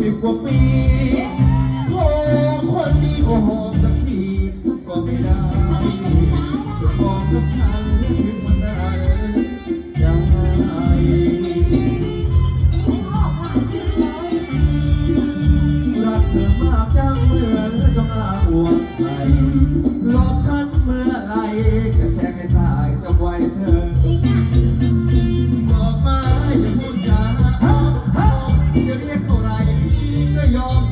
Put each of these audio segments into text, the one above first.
สิบกว่าปีโอ้คนดีโอ้โหสักทีก็ไม่ได้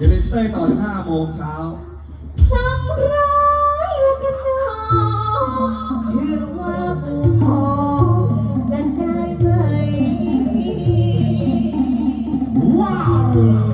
อย่าลืมเต้ยตอน5โมงเช้าจำร้ายกันหนอคือว่ากูพอจะได้ไหมว้าว